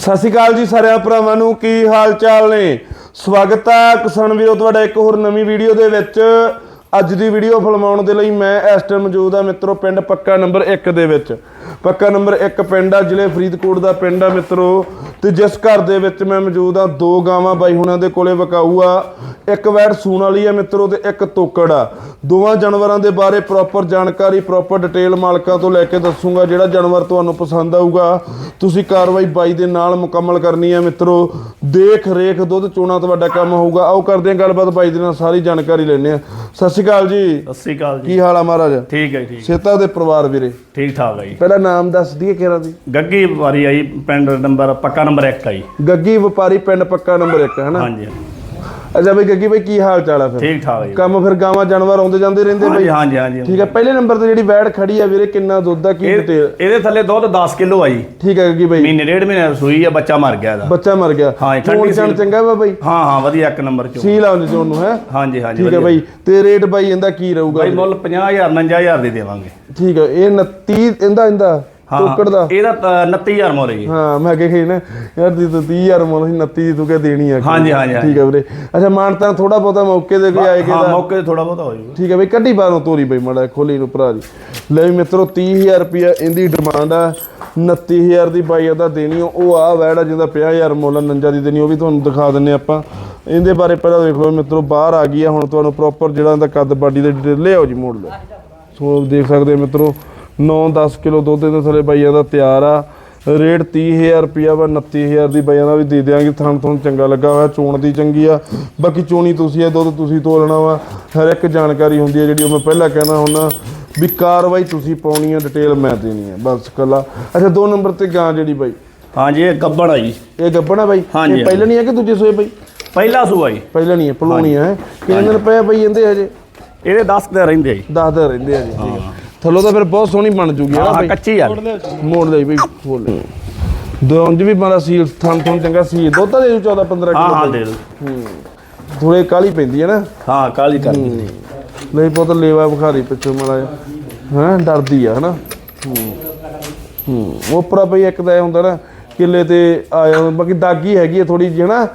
ਸਤਿ ਸ਼੍ਰੀ ਅਕਾਲ ਜੀ ਸਾਰਿਆਂ ਭਰਾਵਾਂ ਨੂੰ, ਕੀ ਹਾਲ ਚਾਲ ਨੇ? ਸਵਾਗਤ ਹੈ ਕਿਸਾਨ ਵੀਰੋ, ਤੁਹਾਡਾ ਇੱਕ ਹੋਰ ਨਵੀਂ ਵੀਡੀਓ ਦੇ ਵਿੱਚ। ਅੱਜ ਦੀ ਵੀਡੀਓ ਫਿਲਮਾਉਣ ਦੇ ਲਈ ਮੈਂ ਇਸ ਟਾਈਮ ਮੌਜੂਦ ਆ ਮਿੱਤਰੋ, ਪਿੰਡ ਪੱਕਾ ਨੰਬਰ 1 ਦੇ ਵਿੱਚ। ਪੱਕਾ ਨੰਬਰ 1 ਪਿੰਡ ਆ, ਜ਼ਿਲ੍ਹੇ ਫਰੀਦਕੋਟ ਦਾ ਪਿੰਡ ਆ ਮਿੱਤਰੋ। ਤੇ ਜਿਸ ਘਰ ਦੇ ਵਿੱਚ ਮੈਂ ਮੌਜੂਦ ਆ ਦੋ ਗਾਵਾਂ ਬਾਈ ਹੁਣਾਂ ਦੇ ਕੋਲੇ ਵਕਾਊ ਆ। ਇੱਕ ਵੈੜ ਸੂਣ ਵਾਲੀ ਆ ਮਿੱਤਰੋ ਤੇ ਇੱਕ ਤੋਕੜ ਆ। ਦੋਵਾਂ ਜਾਨਵਰਾਂ ਦੇ ਬਾਰੇ ਪ੍ਰੋਪਰ ਜਾਣਕਾਰੀ ਪ੍ਰੋਪਰ ਡਿਟੇਲ ਮਾਲਕਾਂ ਤੋਂ ਲੈ ਕੇ ਦੱਸੂਗਾ ਜਿਹੜਾ ਜਾਨਵਰ ਤੁਹਾਨੂੰ ਪਸੰਦ ਆਊਗਾ। ਤੁਸੀਂ ਕਾਰਵਾਈ ਬਾਈ ਦੇ ਨਾਲ ਮੁਕੰਮਲ ਕਰਨੀ ਹੈ ਮਿੱਤਰੋ। ਦੇਖ ਰੇਖ ਦੁੱਧ ਚੋਣਾ ਤੁਹਾਡਾ ਕੰਮ ਹੋਊਗਾ। ਆਓ ਕਰਦੇ ਹਾਂ ਗੱਲਬਾਤ ਬਾਈ ਦੇ ਨਾਲ ਸਾਰੀ ਜਾਣਕਾਰੀ ਲੈਣੇ ਆ ਸਤਿ ਸ਼੍ਰੀ ਅਕਾਲ ਜੀ। ਸਤਿ ਸ੍ਰੀ ਅਕਾਲ ਜੀ। ਕੀ ਹਾਲ ਆ ਮਹਾਰਾਜ? ਠੀਕ ਹੈ ਠੀਕ ਸੇਤਾ ਦੇ ਪਰਿਵਾਰ ਵੀਰੇ? ਠੀਕ ਠਾਕ ਹੈ ਜੀ। ਪਹਿਲਾਂ ਨਾਮ ਦੱਸ ਦਈਏ ਕਿਹੜਾ ਦੀ ਗੱਗੀ ਵਾਰੀ ਆਈ ਪਿੰਡ ਨੰਬਰ ਪੱਕਾ ਨੰਬਰ 1 ਆਈ ਗੱਗੀ ਵਪਾਰੀ ਪਿੰਡ ਪੱਕਾ ਨੰਬਰ 1 ਹੈ ਨਾ ਹਾਂਜੀ। ਅੱਛਾ ਬਈ ਗੱਗੀ ਬਈ ਕੀ ਹਾਲ ਚਾਲ ਆ ਫਿਰ? ਠੀਕ ਠਾਕ ਜੀ। ਕੰਮ ਫਿਰ ਗਾਵਾਂ ਜਾਨਵਰ ਆਉਂਦੇ ਜਾਂਦੇ ਰਹਿੰਦੇ ਬਈ? ਹਾਂਜੀ ਹਾਂਜੀ ਠੀਕ ਹੈ ਪਹਿਲੇ ਨੰਬਰ ਤੇ ਜਿਹੜੀ ਵੈੜ ਖੜੀ ਆ ਵੀਰੇ ਕਿੰਨਾ ਦੁੱਧ ਦਾ ਕੀ ਡਿਟੇਲ ਇਹਦੇ ਥੱਲੇ ਦੁੱਧ 10 ਕਿਲੋ ਆਈ ਠੀਕ ਹੈ ਗੱਗੀ ਬਈ। ਮਹੀਨੇ ਡੇਢ ਮਹੀਨੇ ਸੂਈ ਆ ਬੱਚਾ ਮਰ ਗਿਆ ਇਹਦਾ। ਬੱਚਾ ਮਰ ਗਿਆ। ਹਾਂ, ਠੰਡੀ ਚੋਣ। ਚੰਗਾ ਵਾ ਬਈ? ਹਾਂ ਹਾਂ ਵਧੀਆ ਇੱਕ ਨੰਬਰ ਚੋਂ। ਸੀਲ ਆਉਂਦੀ ਚੋਣ ਨੂੰ ਹੈ? ਹਾਂਜੀ ਹਾਂਜੀ ਠੀਕ ਹੈ। ਬਈ ਤੇ ਰੇਟ ਬਾਈ ਇਹਦਾ ਕੀ ਰਹੂਗਾ? ਬਾਈ ਮੁੱਲ 50000 59000 ਦੇ ਦੇਵਾਂਗੇ। ਠੀਕ ਹੈ ਇਹ 29 ਇਹਦਾ ਇਹਦਾ? ਟੋਕੜ ਦਾ। ਇਹਦਾ ਤਾਂ 29000 ਮੁੱਲ ਹੈ ਜੀ। ਹਾਂ ਮੈਂ ਅੱਗੇ ਕਹੀ ਨਾ ਯਾਰ ਦੀ ਤਾਂ 30000 ਮੁੱਲ ਸੀ 29 ਦੀ ਤੂੰ ਕਹ ਦੇਣੀ ਆ। ਹਾਂਜੀ, ਹਾਂਜੀ, ਠੀਕ ਹੈ ਵੀਰੇ। ਅੱਛਾ ਮਾਨਤਾ ਥੋੜਾ ਬਹੁਤਾ ਮੌਕੇ ਦੇ ਕੋਈ ਆਏ ਹਾਂ ਕਿ ਮੌਕੇ ਤੇ ਥੋੜਾ ਬਹੁਤਾ ਹੋ ਜਾਊਗਾ। ਠੀਕ ਹੈ ਬਈ ਕੱਢੀ ਬਾਹਰੋਂ ਤੋਰੀ ਬਈ ਮੜਾ ਖੋਲੀ ਨੂੰ ਭਰਾ ਜੀ ਲੈ ਵੀ ਮਿੱਤਰੋ 30000 ਰੁਪਿਆ ਇਹਦੀ ਡਿਮਾਂਡ ਆ। 29000 ਦੀ ਬਾਈ ਇਹਦਾ ਦੇਣੀ। ਉਹ ਆ ਵੈੜ ਜਿਹਦਾ 50000 ਮੁੱਲ ਨੰਜਾ ਦੀ ਦੇਣੀ ਉਹ ਵੀ ਤੁਹਾਨੂੰ ਦਿਖਾ ਦਿੰਨੇ ਆਪਾਂ। ਇਹਦੇ ਬਾਰੇ ਪਹਿਲਾਂ ਦੇਖ ਲਓ ਮਿੱਤਰੋ ਬਾਹਰ ਆ ਗਈ ਆ ਹੁਣ ਤੁਹਾਨੂੰ ਪ੍ਰੋਪਰ ਜਿਹੜਾ ਇਹਦਾ ਕੱਦ ਬਾਡੀ ਦੇ ਡਿਟੇਲ ਲਿਆਓ ਜੀ ਮੋੜ ਲਓ। ਸੋ ਦੇਖ ਸਕਦੇ ਹੋ ਮਿੱਤਰੋ 9-10 ਕਿਲੋ ਦੁੱਧ ਦੇ ਥੱਲੇ ਬਾਈਆਂ ਦਾ ਤਿਆਰ ਆ। ਰੇਟ 30000 ਰੁਪਿਆ ਵਾ 29000 ਦੀ ਬਾਈਆਂ ਦਾ ਵੀ ਦੇ ਦਿਆਂਗੇ। ਥਣ ਤੁਹਾਨੂੰ ਚੰਗਾ ਲੱਗਾ ਹੋਇਆ ਚੋਣ ਦੀ ਚੰਗੀ ਆ। ਬਾਕੀ ਚੋਣੀ ਤੁਸੀਂ ਇਹ ਦੁੱਧ ਤੁਸੀਂ ਤੋਲਣਾ ਵਾ। ਹਰ ਇੱਕ ਜਾਣਕਾਰੀ ਹੁੰਦੀ ਹੈ ਜਿਹੜੀ ਉਹ ਮੈਂ ਪਹਿਲਾਂ ਕਹਿਣਾ ਹੁੰਦਾ ਵੀ ਕਾਰਵਾਈ ਤੁਸੀਂ ਪਾਉਣੀ ਹੈ ਡਿਟੇਲ ਮੈਂ ਦੇਣੀ ਹੈ ਬਸ ਕੱਲਾ। ਅੱਛਾ ਦੋ ਨੰਬਰ ਤੇ ਗਾਂ ਜਿਹੜੀ ਬਾਈ। ਹਾਂਜੀ ਇਹ ਗੱਬੜ ਆ ਜੀ। ਇਹ ਗੱਬਣਾ ਬਾਈ? ਹਾਂਜੀ, ਇਹ ਪਹਿਲਾਂ ਨਹੀਂ ਹੈ ਕਿ ਦੂਜੇ ਸੋਏ ਬਾਈ? ਪਹਿਲਾ ਸੂਆ ਜੀ। ਪਹਿਲਾਂ ਨਹੀਂ ਹੈ ਪਲੋਣੀ ਹੈ। ਕਿੰਨੇ ਦਿਨ ਬਾਈ ਇਹਦੇ ਹਜੇ? ਇਹਦੇ 10 ਦੇ ਰਹਿੰਦੇ ਆ ਜੀ। 10 ਦਿਨ ਰਹਿੰਦੇ ਆ ਜੀ ਥੱਲੋਂ ਤਾਂ ਫਿਰ ਬਹੁਤ ਸੋਹਣੀ ਬਣ ਜੂਗੀ ਹੈ ਹਾਂ ਬਾਈ। ਕੱਚੀ ਆ। ਮੋੜ ਦੇ ਬਈ ਖੋਲ ਲੈ ਦੋਂਜ ਵੀ ਮਾਰਾ ਸੀਲ ਥਾਂ ਥਾਂ ਚੰਗਾ ਸੀ ਦੁੱਧ ਤਾਂ ਦੇ ਦੂ 14 15 ਹਾਂ ਹਾਂ ਕਿਲੋ ਦੇ ਦੋ ਥੋੜੇ ਕਾਲੀ ਪੈਂਦੀ ਹੈ ਨਾ। ਹਾਂ ਕਾਲੀ ਕਰ ਨਹੀਂ ਪੁੱਤ ਲੇਵਾ ਬੁਖਾਰੀ ਪਿੱਛੋਂ ਮਾੜਾ ਹਾਂ ਡਰਦੀ ਆ ਹਨਾ? ਹੂੰ। ਹੂੰ। ਉਪਰਾ ਬਈ ਇੱਕ ਤਾਂ ਇਹ ਹੁੰਦਾ ਨਾ ਕਿੱਲੇ ਤੇ ਆਇਆ ਬਾਕੀ ਦਾਗੀ ਹੈਗੀ ਆ ਥੋੜੀ ਜਿਹੀ ਹਨਾ?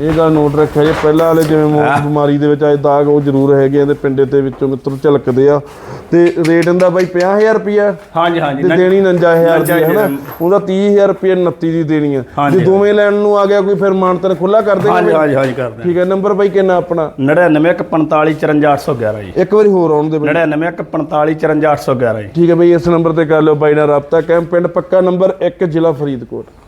ਇਹ ਗੱਲ ਨੋਟ ਰੱਖਿਆ ਜੇ ਪਹਿਲਾਂ ਵਾਲੇ ਜਿਵੇਂ ਮੋ- ਬਿਮਾਰੀ ਦੇ ਵਿੱਚ ਆਏ ਦਾਗ ਉਹ ਜ਼ਰੂਰ ਹੈਗੇ ਆ ਤੇ ਪਿੰਡੇ ਦੇ ਵਿੱਚੋਂ ਮਿੱਤਰ ਝਲਕਦੇ ਆ। ਤੇ ਰੇਟ ਇਹਦਾ ਬਾਈ 50000 ਰੁਪਿਆ ਹਾਂਜੀ ਹਾਂਜੀ। ਤੇ ਦੇਣੀ 59000 ਦੀ ਹੈ ਨਾ? ਉਹਦਾ 30000 ਰੁਪਏ 29 ਦੀ ਦੇਣੀ ਆ। ਜੇ ਦੋਵੇਂ ਲੈਣ ਨੂੰ ਆ ਗਿਆ ਕੋਈ ਫਿਰ ਮਾਨਤਨ ਖੁੱਲਾ ਕਰ ਦੇਗਾ ਹਾਂਜੀ ਹਾਂਜੀ ਹਾਂਜੀ ਕਰਦੇ ਠੀਕ ਹੈ ਨੰਬਰ ਬਾਈ ਕਿੰਨਾ ਆਪਣਾ? 9915454811 ਜੀ। ਇੱਕ ਵਾਰੀ ਹੋਰ ਆਉਣ ਦੇ ਬਾਈ। 9915454811 ਜੀ। ਠੀਕ ਹੈ ਬਈ ਇਸ ਨੰਬਰ ਤੇ ਕਰ ਲਿਓ ਬਾਈ ਨਾਲ ਰਾਬਤਾ ਕੈਂਪ ਪਿੰਡ ਪੱਕਾ ਨੰਬਰ 1 ਜ਼ਿਲ੍ਹਾ ਫਰੀਦਕੋਟ।